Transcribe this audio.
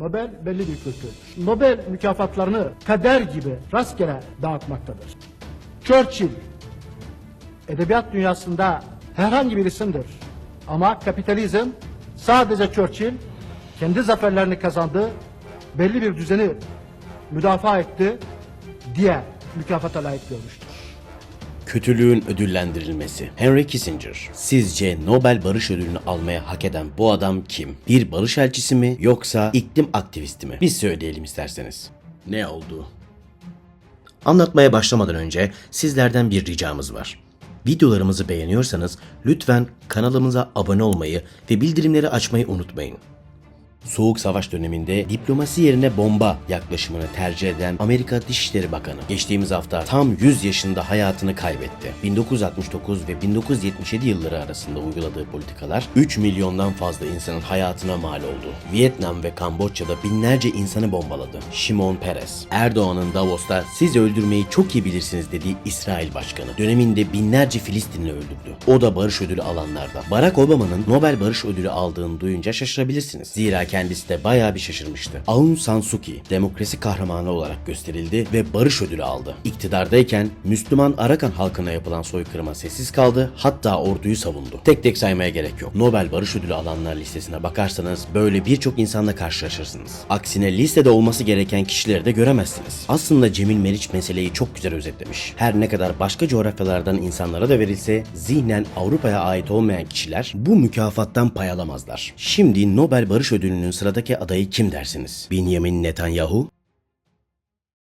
Nobel belli bir kültür. Nobel mükafatlarını kader gibi rastgele dağıtmaktadır. Churchill edebiyat dünyasında herhangi bir isimdir. Ama kapitalizm sadece Churchill kendi zaferlerini kazandı, belli bir düzeni müdafaa etti diye mükafata layık görmüştür. Kötülüğün ödüllendirilmesi. Henry Kissinger. Sizce Nobel Barış Ödülünü almaya hak eden bu adam kim? Bir barış elçisi mi yoksa iklim aktivisti mi? Biz söyleyelim isterseniz. Ne oldu? Anlatmaya başlamadan önce sizlerden bir ricamız var. Videolarımızı beğeniyorsanız lütfen kanalımıza abone olmayı ve bildirimleri açmayı unutmayın. Soğuk Savaş döneminde diplomasi yerine bomba yaklaşımını tercih eden Amerika Dışişleri Bakanı geçtiğimiz hafta tam 100 yaşında hayatını kaybetti. 1969 ve 1977 yılları arasında uyguladığı politikalar 3 milyondan fazla insanın hayatına mal oldu. Vietnam ve Kamboçya'da binlerce insanı bombaladı. Şimon Peres, Erdoğan'ın Davos'ta siz öldürmeyi çok iyi bilirsiniz dediği İsrail Başkanı döneminde binlerce Filistinli öldürdü. O da barış ödülü alanlardan. Barack Obama'nın Nobel Barış Ödülü aldığını duyunca şaşırabilirsiniz. Zira kendisi de bayağı bir şaşırmıştı. Aung San Suu Kyi demokrasi kahramanı olarak gösterildi ve barış ödülü aldı. İktidardayken Müslüman Arakan halkına yapılan soykırıma sessiz kaldı hatta orduyu savundu. Tek tek saymaya gerek yok. Nobel Barış Ödülü alanlar listesine bakarsanız böyle birçok insanla karşılaşırsınız. Aksine listede olması gereken kişileri de göremezsiniz. Aslında Cemil Meriç meseleyi çok güzel özetlemiş. Her ne kadar başka coğrafyalardan insanlara da verilse zihnen Avrupa'ya ait olmayan kişiler bu mükafattan pay alamazlar. Şimdi Nobel Barış Ödülü'nün sıradaki adayı kim dersiniz? Benjamin Netanyahu,